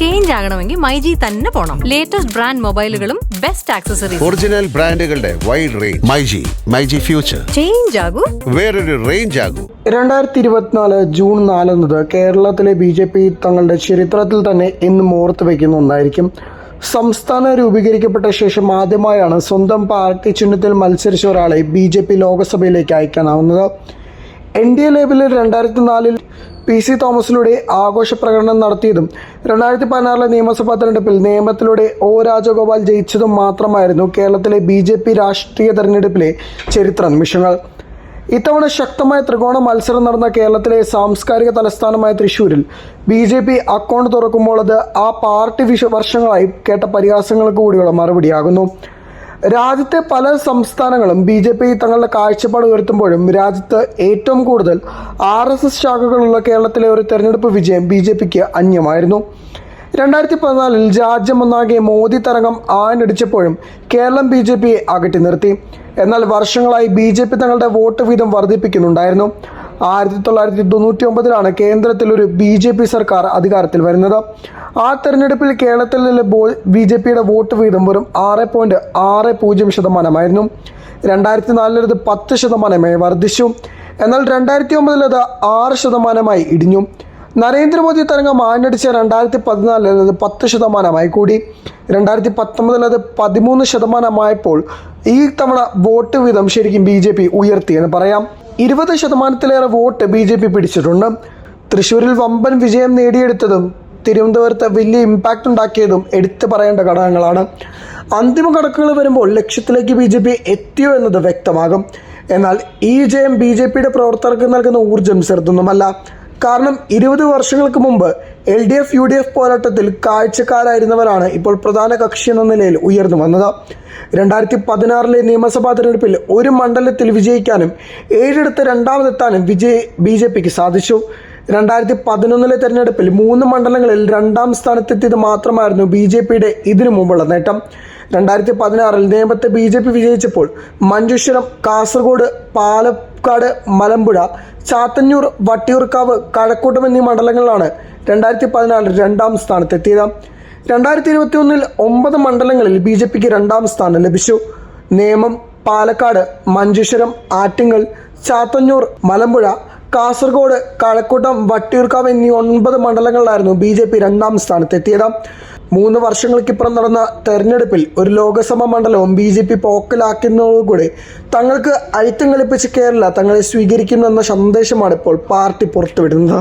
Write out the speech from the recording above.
Change ആകണമെങ്കിൽ മൈജി തന്നെ പോണം. ലേറ്റസ്റ്റ് ബ്രാൻഡ് മൊബൈലുകളും ബെസ്റ്റ് ആക്സസറീസ് ഒറിജിനൽ ബ്രാൻഡുകളുടെ wide range myG myG future change ആകൂ. വേറൊരു റേഞ്ച് ആകൂ. രണ്ടായിരത്തി ഇരുപത്തിനാല് ജൂൺ നാല് എന്നത് കേരളത്തിലെ ബി ജെ പി തങ്ങളുടെ ചരിത്രത്തിൽ തന്നെ എന്നും മോർത്ത് വയ്ക്കുന്ന ഒന്നായിരിക്കും. സംസ്ഥാനം രൂപീകരിക്കപ്പെട്ട ശേഷം ആദ്യമായാണ് സ്വന്തം പാർട്ടി ചിഹ്നത്തിൽ മത്സരിച്ച ഒരാളെ ബി ജെ പി ലോക്സഭയിലേക്ക് അയക്കാനാവുന്നത്. എൻ ഡി എ ലേബലിൽ രണ്ടായിരത്തി നാലിൽ പി സി തോമസിലൂടെ ആഘോഷ പ്രകടനം നടത്തിയതും രണ്ടായിരത്തി പതിനാറിലെ നിയമസഭാ തെരഞ്ഞെടുപ്പിൽ നിയമത്തിലൂടെ ഒ രാജഗോപാൽ ജയിച്ചതും മാത്രമായിരുന്നു കേരളത്തിലെ ബി ജെ പി രാഷ്ട്രീയ തെരഞ്ഞെടുപ്പിലെ ചരിത്ര നിമിഷങ്ങൾ. ഇത്തവണ ശക്തമായ ത്രികോണ മത്സരം നടന്ന കേരളത്തിലെ സാംസ്കാരിക തലസ്ഥാനമായ തൃശൂരിൽ ബി ജെ പി അക്കൗണ്ട് തുറക്കുമ്പോൾ അത് ആ പാർട്ടി വിഷ വർഷങ്ങളായി കേട്ട പരിഹാസങ്ങൾക്ക് കൂടിയുള്ള മറുപടിയാകുന്നു. രാജ്യത്തെ പല സംസ്ഥാനങ്ങളും ബി ജെ പി തങ്ങളുടെ കാഴ്ചപ്പാട് ഉയർത്തുമ്പോഴും രാജ്യത്ത് ഏറ്റവും കൂടുതൽ ആർ എസ് എസ് ശാഖകളുള്ള കേരളത്തിലെ ഒരു തെരഞ്ഞെടുപ്പ് വിജയം ബി ജെ പിക്ക് അന്യമായിരുന്നു. രണ്ടായിരത്തി പതിനാലിൽ രാജ്യമൊന്നാകെ മോദി തരംഗം ആഞ്ഞടിച്ചപ്പോഴും കേരളം ബി ജെ പിയെ അകറ്റി നിർത്തി. എന്നാൽ വർഷങ്ങളായി ബി ജെ പി തങ്ങളുടെ വോട്ട് വീതം വർദ്ധിപ്പിക്കുന്നുണ്ടായിരുന്നു. ആയിരത്തി തൊള്ളായിരത്തി തൊണ്ണൂറ്റി ഒമ്പതിലാണ് കേന്ദ്രത്തിൽ ഒരു ബി ജെ പി സർക്കാർ അധികാരത്തിൽ വരുന്നത്. ആ തെരഞ്ഞെടുപ്പിൽ കേരളത്തിൽ നിന്ന് ബി ജെ പിയുടെ വോട്ട് വീതം വെറും ആറ് പോയിന്റ് ആറ് പൂജ്യം ശതമാനമായിരുന്നു. രണ്ടായിരത്തി നാലിലത് പത്ത് ശതമാനമായി വർദ്ധിച്ചു. എന്നാൽ രണ്ടായിരത്തി ഒമ്പതിലത് ആറ് ശതമാനമായി ഇടിഞ്ഞു. നരേന്ദ്രമോദി തരംഗം ആഞ്ഞടിച്ച രണ്ടായിരത്തി പതിനാലിൽ അത് പത്ത് ശതമാനമായി കൂടി. രണ്ടായിരത്തി പത്തൊമ്പതിൽ അത് പതിമൂന്ന് ശതമാനമായപ്പോൾ ഈ തവണ വോട്ട് വീതം ശരിക്കും ബി ജെ പി ഉയർത്തിയെന്ന് പറയാം. ഇരുപത് ശതമാനത്തിലേറെ വോട്ട് ബി ജെ പി പിടിച്ചിട്ടുണ്ട്. തൃശ്ശൂരിൽ വമ്പൻ വിജയം നേടിയെടുത്തതും തിരുവനന്തപുരത്ത് വലിയ ഇമ്പാക്റ്റ് ഉണ്ടാക്കിയതും എടുത്തു പറയേണ്ട ഘടകങ്ങളാണ്. അന്തിമ കണക്കുകൾ വരുമ്പോൾ ലക്ഷ്യത്തിലേക്ക് ബി ജെ പി എത്തിയോ എന്നത് വ്യക്തമാകും. എന്നാൽ ഈ വിജയം ബി ജെ പിയുടെ പ്രവർത്തകർക്ക് നൽകുന്ന ഊർജം ചെറുതൊന്നുമല്ല. കാരണം ഇരുപത് വർഷങ്ങൾക്ക് മുമ്പ് L D F U D F പോരാട്ടത്തിൽ കാഴ്ചക്കാരായിരുന്നവരാണ് ഇപ്പോൾ പ്രധാന കക്ഷി എന്ന നിലയിൽ ഉയർന്നു വന്നത്. രണ്ടായിരത്തി പതിനാറിലെ നിയമസഭാ തെരഞ്ഞെടുപ്പിൽ ഒരു മണ്ഡലത്തിൽ വിജയിക്കാനും ഏഴിടത്ത് രണ്ടാമതെത്താനും വിജയ് ബി ജെ പിക്ക് സാധിച്ചു. രണ്ടായിരത്തി പതിനൊന്നിലെ തെരഞ്ഞെടുപ്പിൽ മൂന്ന് മണ്ഡലങ്ങളിൽ രണ്ടാം സ്ഥാനത്തെത്തിയത് മാത്രമായിരുന്നു ബി ജെ പിയുടെ ഇതിനു മുമ്പുള്ള നേട്ടം. രണ്ടായിരത്തി പതിനാറിൽ നേമത്തെ ബി ജെ പി വിജയിച്ചപ്പോൾ മഞ്ചേശ്വരം കാസർഗോഡ് പാലക്കാട് മലമ്പുഴ ചാത്തന്നൂർ വട്ടിയൂർക്കാവ് കഴക്കൂട്ടം എന്നീ മണ്ഡലങ്ങളിലാണ് രണ്ടായിരത്തി പതിനാലിൽ രണ്ടാം സ്ഥാനത്തെത്തിയത്. രണ്ടായിരത്തി ഇരുപത്തി ഒന്നിൽ ഒമ്പത് മണ്ഡലങ്ങളിൽ ബി ജെ പിക്ക് രണ്ടാം സ്ഥാനം ലഭിച്ചു. നേമം പാലക്കാട് മഞ്ചേശ്വരം ആറ്റിങ്ങൽ ചാത്തന്നൂർ മലമ്പുഴ കാസർഗോഡ് കഴക്കൂട്ടം വട്ടിയൂർക്കാവ് എന്നീ ഒൻപത് മണ്ഡലങ്ങളിലായിരുന്നു ബി ജെ പി രണ്ടാം സ്ഥാനത്തെത്തിയത്. മൂന്ന് വർഷങ്ങൾക്കിപ്പുറം നടന്ന തെരഞ്ഞെടുപ്പിൽ ഒരു ലോകസഭാ മണ്ഡലവും ബി ജെ പി പോക്കലാക്കുന്നതോടുകൂടി തങ്ങൾക്ക് അയിത്തം കളിപ്പിച്ച് കേരള തങ്ങളെ സ്വീകരിക്കുമെന്ന സന്ദേശമാണ് ഇപ്പോൾ പാർട്ടി പുറത്തുവിടുന്നത്.